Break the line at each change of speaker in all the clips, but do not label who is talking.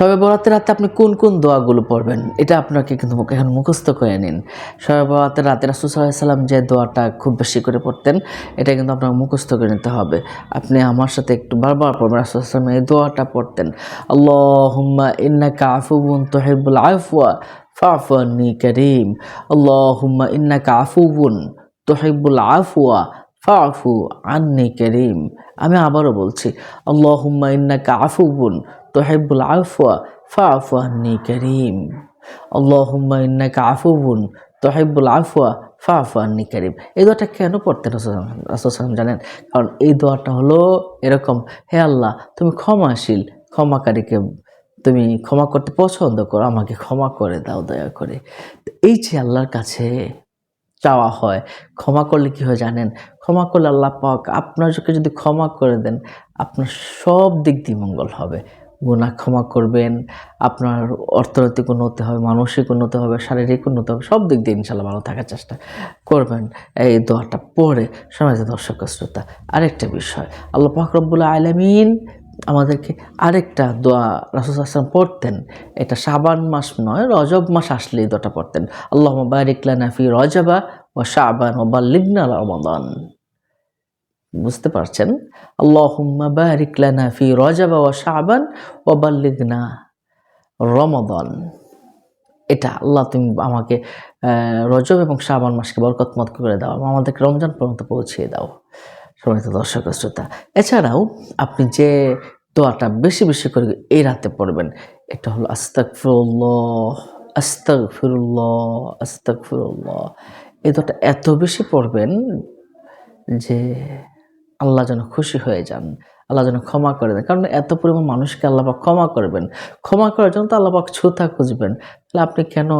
সবে বরাতের রাতে আপনি কোন কোন দোয়াগুলো পড়বেন? এটা আপনাকে কিন্তু এখন মুখস্থ করে নিন। সবে বরাতের রাতে রাসুসাল্লাম যে দোয়াটা খুব বেশি করে পড়তেন, এটা কিন্তু আপনাকে মুখস্থ করে নিতে হবে। আপনি আমার সাথে একটু বারবার পড়বেন রাসুসাল্লাম এই দোয়াটা পড়তেন, আল্লাহুম্মা ইন্নাকা আফুবুন তুহিব্বুল আফওয়া ফাফু আন্নি করিম, আল্লাহুম্মা ইন্না আফুবুন তুহিব্বুল আফওয়া ফাফু আন্নি করিম। আমি আবারও বলছি, আল্লাহুম্মা ইন্নাকা আফুবুন তুহিব্বুল আফওয়া ফাফু আন্নি করিম। আল্লাহুম্মা ইন্নাকা আফুবুন তুহিব্বুল আফওয়া ফাফু আন্নি করিম। এই দোয়াটা কেন পড়তেন রাসুলাম জানেন? কারণ এই দোয়াটা হলো এরকম, হে আল্লাহ, তুমি ক্ষমাশীল, ক্ষমাকারীকে তুমি ক্ষমা করতে পছন্দ করো, আমাকে ক্ষমা করে দাও দয়া করে। এই যে আল্লাহর কাছে চাওয়া হয়, ক্ষমা করলে কি হয় জানেন? ক্ষমা করলে আল্লাহ পাক আপনাকে যদি ক্ষমা করে দেন, আপনার সব দিক দিয়ে মঙ্গল হবে। গুণা ক্ষমা করবেন, আপনার অর্থনৈতিক উন্নতি হবে, মানসিক উন্নতি হবে, শারীরিক উন্নতি হবে, সব দিক দিয়ে ইনশাল্লাহ ভালো থাকার চেষ্টা করবেন। এই দোয়াটা পড়ে সমাজে দর্শক শ্রোতা, আরেকটা বিষয়, আল্লাহ পাক রব্বুল আলমিন আমাদেরকে আরেকটা দোয়া রাসুল আসলাম পড়তেন। এটা শাবান মাস নয়, রজব মাস আসলেই দোয়াটা পড়তেন। আল্লাহ বারিকলানা ফি রজবা ও শাবান ও বা বাল্লিগনা রমাদান। বুঝতে পারছেন? আল্লাহুম্মা বারিক লানা বাল্লিগনা এটা আল্লাহ তুমি আমাকে রজব এবং শাবান মাসকে বরকতমত করে দাও আমাদেরকে রমজান পর্যন্ত পৌঁছিয়ে দাও। সবাই তো দর্শক শ্রোতা, এছাড়াও আপনি যে দোয়াটা বেশি বেশি করে এই রাতে পড়বেন এটা হলো আস্তাক ফিরুল্লাহ আস্তাক ফিরুল্লাহ আস্তাক ফিরুল্লাহ এই দোয়াটা এত বেশি পড়বেন যে আল্লাহ যেন খুশি হয়ে যান, আল্লাহ যেন ক্ষমা করে দেন। কারণ এত পরিমাণ মানুষকে আল্লাহ ক্ষমা করবেন। ক্ষমা করার জন্য তো আল্লাপাক ছুতা খুঁজবেন। তাহলে আপনি কেন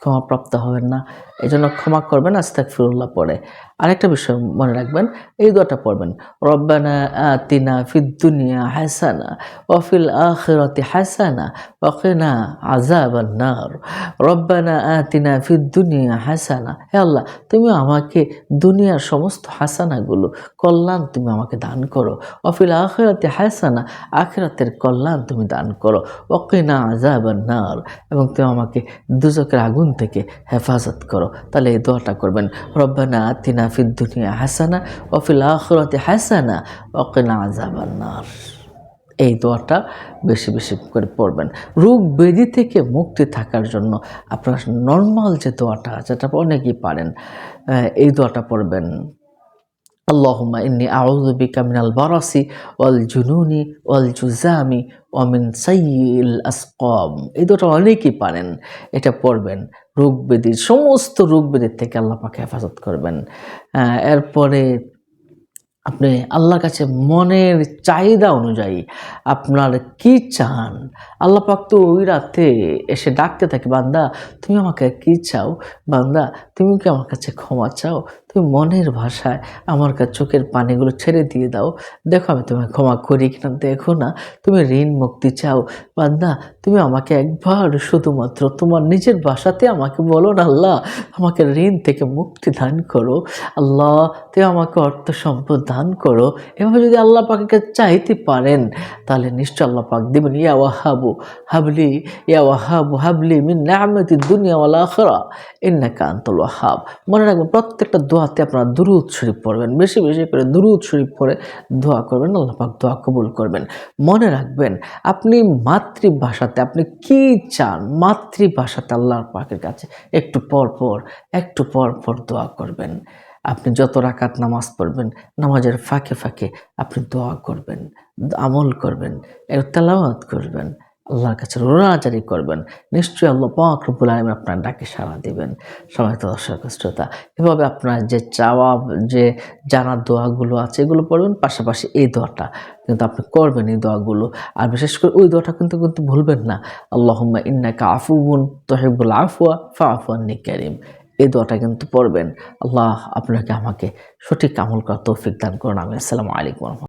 ক্ষমাপ্রাপ্ত হবেন না। এই জন্য ক্ষমা করবেন আস্তাক ফিরুল্লাহ পড়ে। আরেকটা বিষয় মনে রাখবেন, এই দোয়াটা পড়বেন, রব্বানা আতিনা ফিদ দুনিয়া হাসানা ওয়াফিল আখিরাতি হাসানা ওয়াকিনা আযাবান নার। রব্বানা আতিনা ফিদ দুনিয়া হাসানা। হে আল্লাহ, তুমি আমাকে দুনিয়ার সমস্ত হাসানাগুলো, কল্যাণ তুমি আমাকে দান করো। অফিল আখিরাতে হাসানা, আখিরাতের কল্যাণ তুমি দান করো। ওকিনা আযাবান নার। এবং তুমি আমাকে দুজকের আগুন থেকে হেফাজত করো। তাহলে এই দোয়াটা করবেন, রব্বানা আতিনা ফিদ দুনিয়া হাসানা অফিল আখরতে হাসানা ওকিনা আজাবান্নার নার। এই দোয়াটা বেশি বেশি করে পড়বেন। রোগ বেদি থেকে মুক্তি থাকার জন্য আপনার নর্মাল যে দোয়াটা যেটা অনেকেই পারেন। এই দোয়াটা পড়বেন। আল্লাহুম্মা ইন্নি আউজুবি কামিনাল মিনাল বারাসি ওয়াল জুনুনি ওয়াল জুজামি ওয়া সাইল আসকম। এই দুটো অনেকেই পারেন, এটা পড়বেন। রোগ সমস্ত রোগ ব্যাধির থেকে আল্লাহ পাকে হেফাজত করবেন। এরপরে আপনি আল্লাহর কাছে মনের চাহিদা অনুযায়ী আপনার কি চান? আল্লাহ পাক তো ওই রাতে এসে ডাকতে থাকে, বান্দা, তুমি আমাকে কি চাও? বান্দা, তুমি কি আমার কাছে ক্ষমা চাও? তুমি মনের ভাষায় আমার কাছে চোখের পানিগুলো ছেড়ে দিয়ে দাও। দেখো, আমি তোমায় ক্ষমা করি কিনা? দেখো না, তুমি ঋণ মুক্তি চাও। বান্দা, তুমি আমাকে একবার শুধুমাত্র তোমার নিজের ভাষাতে আমাকে বলো না আল্লাহ, আমাকে ঋণ থেকে মুক্তি দান করো। আল্লাহ, তুমি আমাকে অর্থ সম্পদ দান করো। এভাবে যদি আল্লাহ পাকে চাইতে পারেন, তাহলে নিশ্চয় আল্লাহ পাক দেবেন, ইয়া ওয়াহাবু, হাবলি, ইয়া ওয়াহাবু, হাবলি মিন নামতি দুনিয়া ওয়াল আখরা, ইন্নাকা আনতুল ওয়াহাব। মনে রাখবেন, প্রত্যেকটা দোয়াতে আপনারা দুরুদ শরীফ পড়বেন, বেশি বেশি করে দুরুদ শরীফ পড়ে দোয়া করবেন, আল্লাহ পাক দোয়া কবুল করবেন। মনে রাখবেন, আপনি মাতৃভাষাতে আপনি কি চান, মাতৃভাষাতে আল্লাহর পাকের কাছে একটু পর পর, একটু পর পর দোয়া করবেন। আপনি যত রাকাত নামাজ পড়বেন, নামাজের ফাঁকে ফাঁকে আপনি দোয়া করবেন, আমল করবেন তেলাওয়াত করবেন, আল্লাহর কাছে রোনাজারি করবেন। নিশ্চয়ই আল্লাহ পাক রব্বুল আপনার ডাকে সাড়া দিবেন। সময় তো দর্শক, শ্রোতা, এভাবে আপনার যে চাওয়া, যে জানার দোয়াগুলো আছে, এগুলো পড়বেন, পাশাপাশি এই দোয়াটা কিন্তু আপনি করবেন এই দোয়াগুলো। আর বিশেষ করে ওই দোয়াটা কিন্তু কিন্তু ভুলবেন না। আল্লাহুম্মা ইন্নাকা আফুবুন তহিবুল আফওয়া ফা আফওয়ান্নি কারিম। এই দোয়াটা কিন্তু পড়বেন। আল্লাহ আপনাকে আমাকে সঠিক আমল করার তৌফিক দান করুন। আমি আসসালামু আলাইকুম